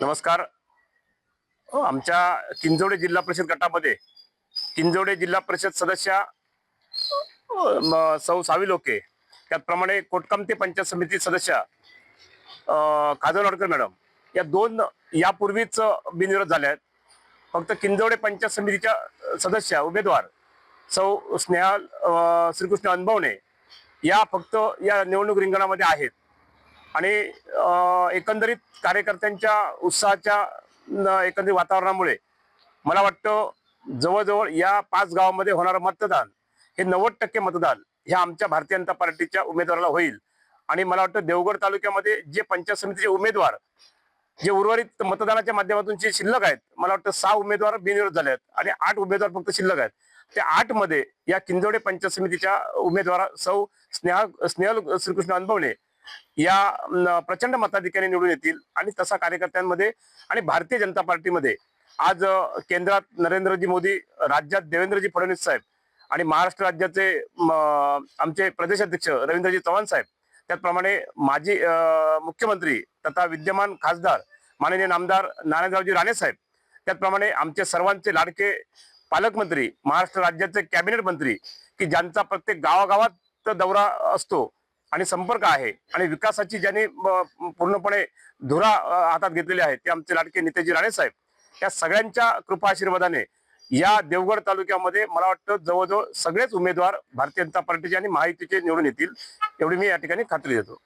नमस्कार. हो, आमच्या किंजवडे जिल्हा परिषद गटामध्ये किंजवडे जिल्हा परिषद सदस्या हो, सौ सावी लोके त्याचप्रमाणे कोटकमते पंचायत समिती सदस्या अ, मॅडम या दोन यापूर्वीच बिनविरोध झाल्या आहेत. फक्त किंजवडे पंचायत समितीच्या सदस्या उमेदवार सौ स्नेहा श्रीकृष्ण अनुभवणे या फक्त या निवडणूक रिंगणामध्ये आहेत. आणि एकंदरीत कार्यकर्त्यांच्या उत्साहाच्या न- एकंदरीत वातावरणामुळे मला वाटतं जवळजवळ या पाच गावामध्ये होणारं मतदान हे नव्वद टक्के मतदान हे आमच्या भारतीय जनता पार्टीच्या उमेदवाराला होईल. आणि मला वाटतं देवगड तालुक्यामध्ये जे पंचायत समितीचे उमेदवार जे उर्वरित मतदानाच्या माध्यमातून जे शिल्लक आहेत मला वाटतं सहा उमेदवार बिनविरोध झाले आहेत आणि आठ उमेदवार फक्त शिल्लक आहेत. त्या आठमध्ये या किंजवडे पंचायत समितीच्या उमेदवारा सौ स्नेहा स्नेहल श्रीकृष्ण अनुभवणे या प्रचंड मताधिकारी निवडून येतील आणि तसा कार्यकर्त्यांमध्ये आणि भारतीय जनता पार्टीमध्ये आज केंद्रात नरेंद्रजी मोदी राज्यात देवेंद्रजी फडणवीस साहेब आणि महाराष्ट्र राज्याचे आमचे प्रदेशाध्यक्ष रवींद्रजी चव्हाण साहेब त्याचप्रमाणे माजी मुख्यमंत्री तथा विद्यमान खासदार माननीय नामदार नारायणरावजी राणे साहेब त्याचप्रमाणे आमचे सर्वांचे लाडके पालकमंत्री महाराष्ट्र राज्याचे कॅबिनेट मंत्री की ज्यांचा प्रत्येक गावागावात दौरा असतो आणि संपर्क आहे. आणि विकासाची ज्यांनी पूर्णपणे धुरा हातात घेतलेली आहे ते आमचे लाडके नितेजी राणे साहेब. या सगळ्यांच्या कृपा आशीर्वादाने या देवगड तालुक्यामध्ये मला वाटतं जवळजवळ सगळेच उमेदवार भारतीय जनता पार्टीचे आणि महायुतीचे निवडून येतील एवढी मी या ठिकाणी खात्री देतो.